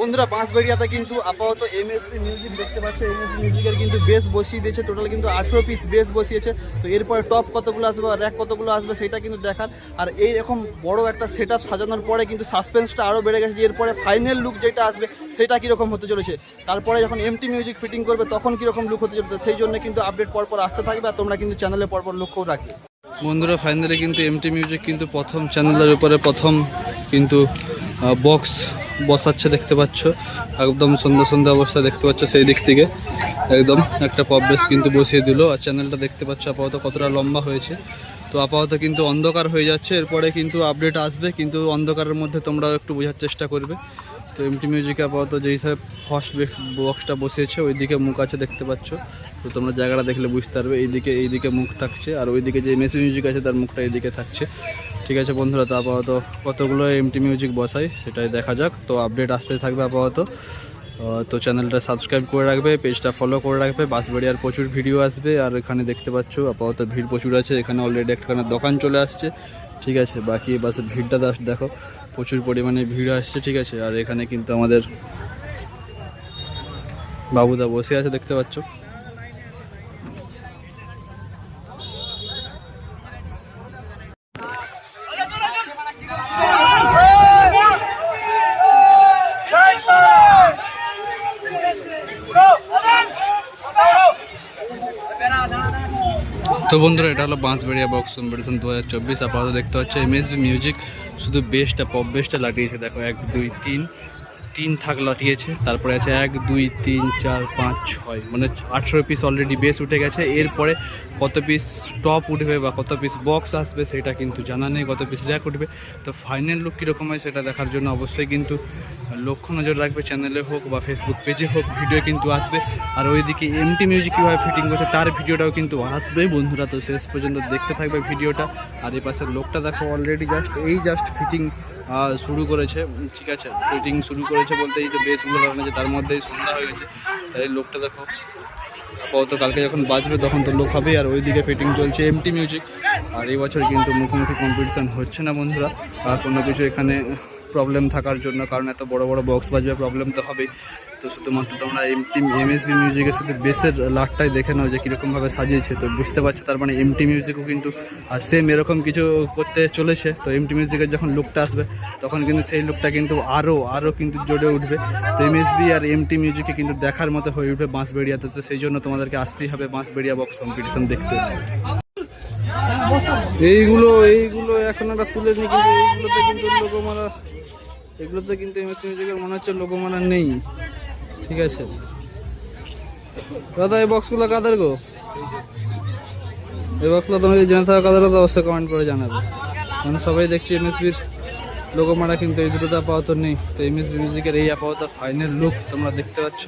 বন্ধুরা, বাঁশবেড়িয়াতে কিন্তু আপাতত এমএসপি মিউজিক দেখতে পাচ্ছে। এমএসপি মিউজিকের কিন্তু বেস বসিয়ে দিয়েছে। টোটাল কিন্তু আঠেরো পিস বেস বসিয়েছে। তো এরপরে টপ কতগুলো আসবে আর র্যাক কতগুলো আসবে সেটা কিন্তু দেখার। আর এই রকম বড় একটা সেট সাজানোর পরে কিন্তু সাসপেন্সটা আরও বেড়ে গেছে যে এরপরে ফাইনাল লুক যেটা আসবে, সেটা কীরকম হতে চলেছে। তারপরে যখন এমটি মিউজিক ফিটিং করবে, তখন কীরকম লুক হতে চলেছে, সেই জন্য কিন্তু আপডেট পরপর আসতে থাকবে। আর তোমরা কিন্তু চ্যানেলে পরপর লক্ষ্য রাখবে। বন্ধুরা ফাইনালি কিন্তু এমটি মিউজিক কিন্তু প্রথম চ্যানেলের উপরে প্রথম কিন্তু বক্স বসাচ্ছে দেখতে পাচ্ছ। একদম সন্ধ্যা সন্ধ্যা অবস্থা দেখতে পাচ্ছ সেই দিক থেকে। একদম একটা পপ বেস কিন্তু বসিয়ে দিল। আর চ্যানেলটা দেখতে পাচ্ছ আপাতত কতটা লম্বা হয়েছে। তো আপাতত কিন্তু অন্ধকার হয়ে যাচ্ছে। এরপরে কিন্তু আপডেট আসবে। কিন্তু অন্ধকারের মধ্যে তোমরা একটু বোঝার চেষ্টা করবে। তো এমটি মিউজিকে আপাতত যে হিসাবে ফার্স্ট বক্সটা বসিয়েছে, ওইদিকে মুখ আছে দেখতে পাচ্ছ। তো তোমরা জায়গাটা দেখলে বুঝতে পারবে। এইদিকে এইদিকে মুখ থাকছে। আর ওইদিকে যে এমএসি মিউজিক আছে, তার মুখটা এইদিকে থাকছে। ঠিক আছে বন্ধুরা, তো আপাতত কতগুলো এমটি মিউজিক বসাই সেটাই দেখা যাক। তো আপডেট আসতে থাকবে আপাতত। তো চ্যানেলটা সাবস্ক্রাইব করে রাখবে পেজটা ফলো করে রাখবে, বাঁশবাড়িয়ার প্রচুর ভিডিও আসবে। আর এখানে দেখতে পাচ্ছ, আপাতত ভিড় প্রচুর আছে, এখানে অলরেডি একখানে দোকান চলে আসছে। ঠিক আছে, বাকি বাসের ভিড়টা দাস- দেখো, প্রচুর পরিমাণে ভিড় আসছে, ঠিক আছে। আর এখানে কিন্তু আমাদের বাবুদা বসে আছে, দেখতে পাচ্ছ। তো বন্ধুরা, এটা হলো বাঁশবেড়িয়া বক্স কম্পিটিশন দু হাজার চব্বিশ। আপাতত দেখতে পাচ্ছ এমএসবি মিউজিক শুধু বেসটা পপ বেসটা লাগিয়েছে দেখো, এক, দুই, তিন তিন থাক লাটিয়েছে। তারপরে আছে এক, দুই, তিন, চার, পাঁচ, ছয়। মানে আঠেরো পিস অলরেডি বেস উঠে গেছে। এরপরে কত পিস টপ উঠবে বা কত পিস বক্স আসবে সেটা কিন্তু জানা নেই, কত পিস র্যাক উঠবে। তো ফাইনাল লুক কীরকম হয় সেটা দেখার জন্য অবশ্যই কিন্তু লক্ষ্য নজর রাখবে চ্যানেলে হোক বা ফেসবুক পেজে হোক ভিডিও কিন্তু আসবে। আর ওইদিকে এমটি মিউজিক কীভাবে ফিটিং করছে, তার ভিডিওটাও কিন্তু আসবে বন্ধুরা। তো শেষ পর্যন্ত দেখতে থাকবে ভিডিওটা আর এই পাশের লোকটা দেখো অলরেডি জাস্ট এই জাস্ট ফিটিং শুরু করেছে। ঠিক আছে ফিটিং শুরু করেছে বলতে এই যে বেসগুলো লাগানো তার মধ্যেই সন্ধ্যা হয়ে গেছে। তাই লোকটা দেখো, আপাতত কালকে যখন বাজবে তখন তো লোক হবে আর ওইদিকে ফিটিং চলছে এমটি মিউজিক আর এই বছর কিন্তু মুখোমুখি কম্পিটিশান হচ্ছে না বন্ধুরা। আর কোনো কিছু এখানে প্রবলেম থাকার জন্য, কারণ এত বড় বড় বক্স বাজবে প্রবলেম তো হবেই। তো শুধুমাত্র তোমরা এম এমটি এমএসবি মিউজিকের শুধু বেসের লাটটাই দেখে নাও যে কীরকমভাবে সাজিয়েছে। তো বুঝতে পারছ, তার মানে এমটি মিউজিকও কিন্তু সেম এরকম কিছু করতে চলেছে। তো এমটি মিউজিকের যখন লুকটা আসবে, তখন কিন্তু সেই লুকটা কিন্তু আরও আরও কিন্তু জোরে উঠবে। তো এমএসবি আর এমটি মিউজিকে কিন্তু দেখার মতো হয়ে উঠবে বাঁশবেড়িয়াতে। তো সেই জন্য তোমাদেরকে আসতেই হবে বাঁশবেড়িয়া বক্স কম্পিটিশন দেখতে। এইগুলো এইগুলো এখন আমরা তুলে নিই কিন্তু এইগুলোতে কিন্তু লোকমারা এগুলোতে কিন্তু এমএসি মিউজিকের মনে হচ্ছে লোগো মারা নেই। ঠিক আছে? দাদা, এই বক্সগুলো কাদের গো? এই বক্সগুলো তোমাকে জেনে থাকো কাদের তো অবশ্যই কমেন্ট করে জানাবে। কারণ সবাই দেখছি এমএসবির লোগো মারা কিন্তু এই দুটোতে আপাতত নেই। তো এমএসবি মিউজিকের এই আপাতত ফাইনাল লুক তোমরা দেখতে পাচ্ছ।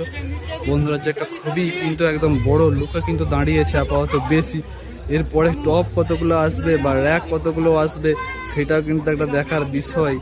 বন্ধুরা, যে একটা খুবই কিন্তু একদম বড় লুকে কিন্তু দাঁড়িয়েছে আপাতত বেশি। এরপরে টপ কতগুলো আসবে বা র্যাক কতগুলো আসবে সেটাও কিন্তু একটা দেখার বিষয়।